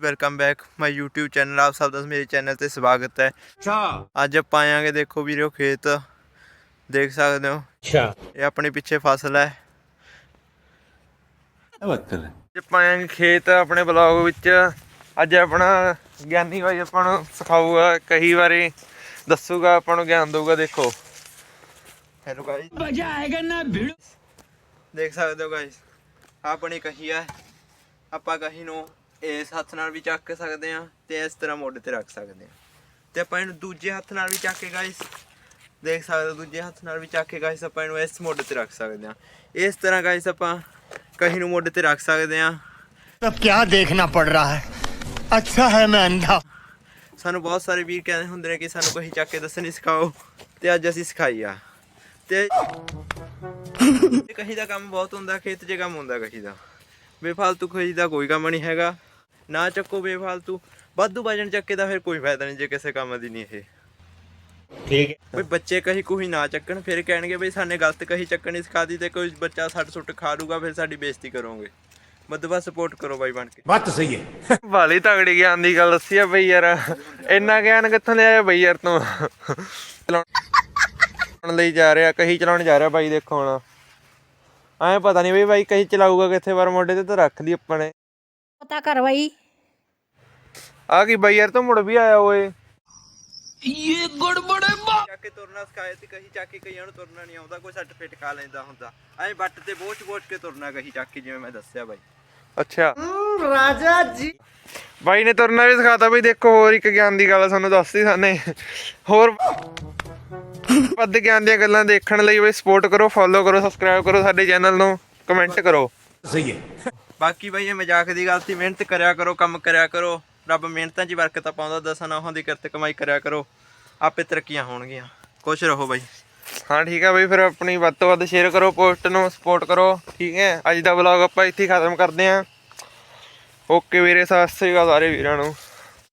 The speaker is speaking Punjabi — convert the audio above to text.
Welcome back my YouTube channel ਆਪ ਸਭ ਦਾ ਮੇਰੇ ਚੈਨਲ ਤੇ ਸਵਾਗਤ ਹੈ। ਅੱਛਾ। ਅੱਜ ਆਪਾਂ ਆਏਾਂਗੇ ਦੇਖੋ ਵੀਰੋ ਖੇਤ। ਦੇਖ ਸਕਦੇ ਹੋ। ਅੱਛਾ। ਇਹ ਆਪਣੇ ਪਿੱਛੇ ਫਸਲ ਹੈ। ਅੱਜ ਆਪਾਂ ਆਏਾਂਗੇ ਖੇਤ ਆਪਣੇ ਬਲੌਗ ਵਿੱਚ। ਅੱਜ ਆਪਣਾ ਗਿਆਨੀ ਭਾਈ ਆਪਾਂ ਨੂੰ ਸਿਖਾਊਗਾ ਕਈ ਵਾਰੀ ਦੱਸੂਗਾ ਆਪਾਂ ਨੂੰ ਗਿਆਨ ਦਊਗਾ ਦੇਖੋ। ਹੈਲੋ ਗਾਇਸ ਮਜ਼ਾ ਆਏਗਾ ਨਾ ਭੀੜ। ਦੇਖ ਸਕਦੇ ਹੋ ਗਾਇਸ ਆਪਣੀ ਕਹੀ ਹੈ। ਆਪਾਂ ਕਹੀ ਨੂੰ ਇਸ ਹੱਥ ਨਾਲ ਵੀ ਚੱਕ ਸਕਦੇ ਆ ਤੇ ਇਸ ਤਰ੍ਹਾਂ ਮੋਢੇ ਤੇ ਰੱਖ ਸਕਦੇ ਆ ਤੇ ਆਪਾਂ ਇਹਨੂੰ ਦੂਜੇ ਹੱਥ ਨਾਲ ਵੀ ਚੱਕ ਕੇ ਗਾਇਸ ਦੇਖ ਸਕਦੇ ਦੂਜੇ ਹੱਥ ਨਾਲ ਵੀ ਚੱਕ ਕੇ ਗਾਇਸ ਆਪਾਂ ਇਹਨੂੰ ਇਸ ਮੋਢੇ ਤੇ ਰੱਖ ਸਕਦੇ ਆ ਇਸ ਤਰ੍ਹਾਂ ਗਾਇਸ ਆਪਾਂ ਕਹੀਂ ਨੂੰ ਮੋਢੇ ਤੇ ਰੱਖ ਸਕਦੇ ਆ ਤਬ ਕੀ ਦੇਖਣਾ ਪੜ ਰਹਾ ਹੈ? ਅੱਛਾ ਹੈ ਮੈਂ ਅੰਧਾ। ਸਾਨੂੰ ਬਹੁਤ ਸਾਰੇ ਵੀਰ ਕਹਿੰਦੇ ਹੁੰਦੇ ਨੇ ਕਿ ਸਾਨੂੰ ਕਹੀਂ ਚੱਕ ਕੇ ਦੱਸਣੀ ਸਿਖਾਓ ਤੇ ਅੱਜ ਅਸੀਂ ਸਿਖਾਈ ਆ। ਤੇ ਕਹੀ ਦਾ ਕੰਮ ਬਹੁਤ ਹੁੰਦਾ ਖੇਤ 'ਚ ਕੰਮ ਹੁੰਦਾ ਕਹੀ ਦਾ। ਬੇਫਾਲਤੂ ਕਹੀ ਦਾ ਕੋਈ ਕੰਮ ਨਹੀਂ ਹੈਗਾ। ਨਾ ਚੱਕੋ ਬੇਫਾਲਤੂ। ਵਾਧੂ ਵਜਨ ਚੱਕੇ ਦਾ ਫਿਰ ਕੋਈ ਫਾਇਦਾ ਨਹੀਂ ਜੇ ਕਿਸੇ ਕੰਮ ਦੀ ਨਹੀਂ ਇਹ। ਠੀਕ ਹੈ। ਬਈ ਬੱਚੇ ਕਹੀ ਕੋਈ ਨਾ ਚੱਕਣ ਫਿਰ ਕਹਿਣਗੇ ਬਈ ਸਾਨੇ ਗਲਤ ਕਹੀ ਚੱਕਣੀ ਸਿਖਾਦੀ ਤੇ ਕੋਈ ਬੱਚਾ ਸੱਟ ਸੁੱਟ ਖਾ ਲੂਗਾ ਫਿਰ ਸਾਡੀ ਬੇਇੱਜ਼ਤੀ ਕਰੋਗੇ। ਮਦਵਾ ਸਪੋਰਟ ਕਰੋ ਬਾਈ ਬਣ ਕੇ। ਬਾਤ ਸਹੀ ਹੈ। ਵਾਲੀ ਤਗੜੀ ਗਿਆਨ ਦੀ ਗੱਲ ਦੱਸੀ ਆ ਬਈ ਯਾਰ। ਇੰਨਾ ਗਿਆਨ ਕਿੱਥੋਂ ਲਿਆਇਆ ਬਈ ਯਾਰ ਤੂੰ? ਚਲਾਉਣ ਲਈ ਜਾ ਰਿਹਾ ਕਹੀ ਚਲਾਉਣ ਜਾ ਰਿਹਾ ਬਾਈ ਦੇਖੋ ਹੁਣ। ਐਂ ਪਤਾ ਨਹੀਂ ਬਈ ਬਾਈ ਕਹੀ ਚਲਾਊਗਾ ਕਿੱਥੇ ਵਾਰ ਮੋਢੇ ਤੇ ਤਾਂ ਰੱਖ ਲਈ ਆਪਾਂ ਨੇ। ਪਤਾ ਕਰਵਾਈ ਆ ਕੀ ਬਾਈ ਯਾਰ ਤੂੰ ਮੁੜ ਵੀ ਆਇਆ ਓਏ। ਇਹ ਗੜਬੜ ਬਾ ਚੱਕ ਕੇ ਤੁਰਨਾ ਸਿਖਾਇਆ ਸੀ ਕਹੀ ਚੱਕ ਕੇ ਕਈਆਂ ਨੂੰ ਤੁਰਨਾ ਨਹੀਂ ਆਉਂਦਾ ਕੋਈ ਸੱਟ ਫਿੱਟ ਖਾ ਲੈਂਦਾ ਹੁੰਦਾ। ਐਂ ਬੱਟ ਤੇ ਬੋਝ ਬੋਝ ਕੇ ਤੁਰਨਾ ਕਹੀ ਚੱਕ ਕੇ ਜਿਵੇਂ ਮੈਂ ਦੱਸਿਆ ਬਾਈ। ਅੱਛਾ। ਰਾਜਾ ਜੀ। ਬਾਈ ਨੇ ਤੁਰਨਾ ਵੀ ਸਿਖਾਤਾ ਬਈ ਦੇਖੋ ਹੋਰ ਇੱਕ ਗਿਆਨ ਦੀ ਗੱਲ ਤੁਹਾਨੂੰ ਦੱਸਤੀ ਸਾਨੇ। ਹੋਰ ਵੱਧ ਗਿਆਨ ਦੀਆਂ ਗੱਲਾਂ ਦੇਖਣ ਲਈ ਬਈ ਸਪੋਰਟ ਕਰੋ ਫੋਲੋ ਕਰੋ ਸਬਸਕ੍ਰਾਈਬ ਕਰੋ ਸਾਡੇ ਚੈਨਲ ਨੂੰ ਕਮੈਂਟ ਕਰੋ। ਸਹੀ ਹੈ ਬਾਕੀ ਬਈ ਇਹ ਮਜ਼ਾਕ ਦੀ ਗੱਲ ਸੀ ਮਿਹਨਤ ਕਰਿਆ ਕਰੋ ਕੰਮ ਕਰਿਆ ਕਰੋ। ਰੱਬ ਮਿਹਨਤਾਂ 'ਚ ਹੀ ਬਰਕਤਾਂ ਪਾਉਂਦਾ ਦਸਾਂ ਨਾਹਾਂ ਦੀ ਕਿਰਤ ਕਮਾਈ ਕਰਿਆ ਕਰੋ, ਆਪੇ ਤਰੱਕੀਆਂ ਹੋਣਗੀਆਂ। ਖੁਸ਼ ਰਹੋ ਬਾਈ। ਹਾਂ, ਠੀਕ ਹੈ ਬਈ, ਫਿਰ ਆਪਣੀ ਵੱਧ ਤੋਂ ਵੱਧ ਸ਼ੇਅਰ ਕਰੋ ਪੋਸਟ ਨੂੰ ਸਪੋਰਟ ਕਰੋ, ਠੀਕ ਹੈ? ਅੱਜ ਦਾ ਵਲੌਗ ਆਪਾਂ ਇੱਥੇ ਖਤਮ ਕਰਦੇ ਆਂ ਓਕੇ ਵੀਰੇ, ਸਤਿ ਸ੍ਰੀ ਅਕਾਲ ਸਾਰੇ ਵੀਰਾਂ ਨੂੰ।